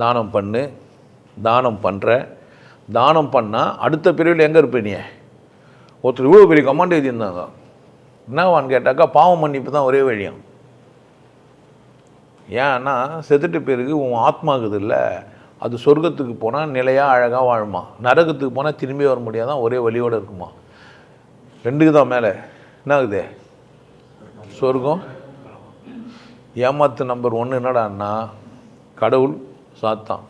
தானம் பண்ணு தானம் பண்ணுற தானம் பண்ணால் அடுத்த பிரிவில் எங்கே இருப்ப நீ? ஒருத்தர் இவ்வளோ பெரிய கமாண்ட் எழுதியிருந்தாங்க. என்னவான்னு கேட்டாக்கா பாவம் மன்னிப்பு தான் ஒரே வழியாம் ஏன்னா செத்துட்டு பிறகு உன் ஆத்மாக்குது இல்லை அது சொர்க்கத்துக்கு போனால் நிலையாக அழகாக வாழுமா? நரகத்துக்கு போனால் திரும்பி வர முடியாதான் ஒரே வழியோடு இருக்குமா? ரெண்டுக்கு தான் மேலே. என்ன ஆகுது சொர்க்கம். ஏமாத்து நம்பர் ஒன்று என்னடான்னா கடவுள் சாத்தான்.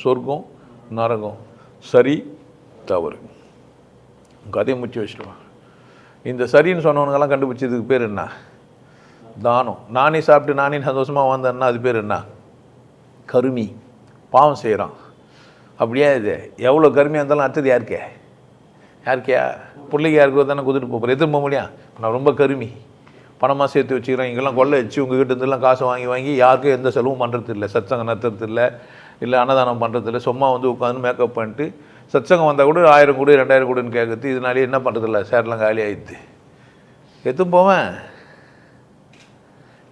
சொர்க்கம் நரகம் சரி தவறு. கதையை முடிச்சு வச்சுருவாங்க இந்த சரின்னு சொன்னவனுங்கெல்லாம் கண்டுபிடிச்சதுக்கு பேர் என்ன? தானம். நானே சாப்பிட்டு நானே சந்தோஷமாக வந்தேன்னா அது பேர் என்ன? கருமி. பாவம் செய்கிறான் அப்படியே இது? எவ்வளோ கருமியாக இருந்தாலும் அடுத்தது யாருக்கே? யாருக்கையா பிள்ளைக்கு யாருக்கோ தானே கொடுத்துட்டு போகிறேன் எதுவும் போக முடியும் நான் ரொம்ப கருமி. பணமாக சேர்த்து வச்சுக்கிறேன். இங்கெல்லாம் கொள்ளை வச்சு உங்ககிட்ட இருந்தெல்லாம் காசு வாங்கி வாங்கி யாருக்கும் எந்த செலவும் பண்ணுறது இல்லை சத்சங்கம் நடத்துறது இல்லை இல்லை அன்னதானம் பண்ணுறது இல்லை சும்மா வந்து உட்காந்து மேக்கப் பண்ணிட்டு சத்சங்கம் வந்தால் கூட ஆயிரம் கூட ரெண்டாயிரம் கூடன்னு கேட்குறது இதனாலே என்ன பண்ணுறதில்ல சேரெலாம் காலி ஆயிடுது. எத்தும் போவேன்.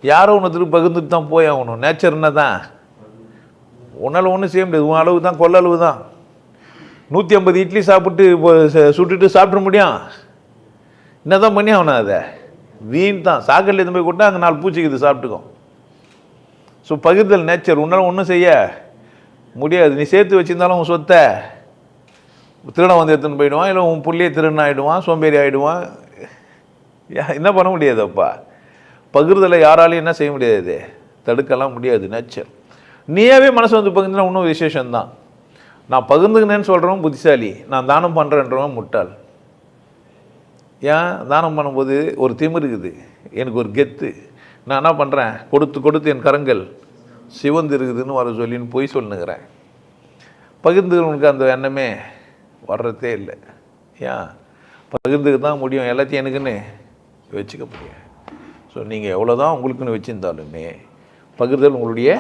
யாரோ ஒன்றுத்துக்கு பகிர்ந்துட்டு தான் போய் ஆகணும். நேச்சர்னா தான் உன்னால் ஒன்றும் செய்ய முடியாது. உன் அளவு தான் கொள்ளளவு தான். நூற்றி ஐம்பது இட்லி சாப்பிட்டு இப்போ ச- சுட்டுட்டு சாப்பிட முடியும். என்ன தான் பண்ணி ஆகணும் அதை? வீண் தான். சாக்கடையில் இருந்து போய் கொட்டா அங்கே நாலு பூச்சிக்குது சாப்பிட்டுக்கும் ஸோ பகிர்தல் நேச்சர் உன்னால் ஒன்றும் செய்ய முடியாது. நீ சேர்த்து வச்சிருந்தாலும் உன் சொத்தை திருடம் வந்து எடுத்துன்னு போயிடுவான். இல்லை உன் புள்ளியே திருடன் ஆகிடுவான் சோம்பேறி ஆகிடுவான் என்ன பண்ண முடியாது அப்பா? பகிர்தலை யாராலையும் என்ன செய்ய முடியாது? தடுக்கலாம் முடியாது நேச்சர் நீயாவே மனசு வந்து பகிர்ந்துனா இன்னும் விசேஷம்தான். நான் பகிர்ந்துக்கினேன்னு சொல்கிறவன் புத்திசாலி. நான் தானம் பண்ணுறேன்றவன் முட்டாள். ஏன்? தானம் பண்ணும்போது ஒரு திமிரு இருக்குது. எனக்கு ஒரு கெத்து. நான் என்ன பண்ணுறேன் கொடுத்து கொடுத்து என் கரங்கள் சிவந்து இருக்குதுன்னு வர சொல்லின்னு பொய் சொல்லுங்கிறேன் பகிர்ந்துக்கிறவனுக்கு அந்த எண்ணமே வர்றதே இல்லை. ஏன்? பகிர்ந்துக்க தான் முடியும். எல்லாத்தையும் எனக்குன்னு வச்சுக்க முடியும் ஸோ நீங்கள் எவ்வளோ தான் உங்களுக்குன்னு வச்சுருந்தாலுமே பகிர்தல் உங்களுடைய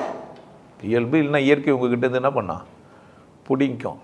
இயல்பு. இல்லைன்னா இயற்கை உங்ககிட்ட இருந்து என்ன பண்ணால் பிடிக்கும்.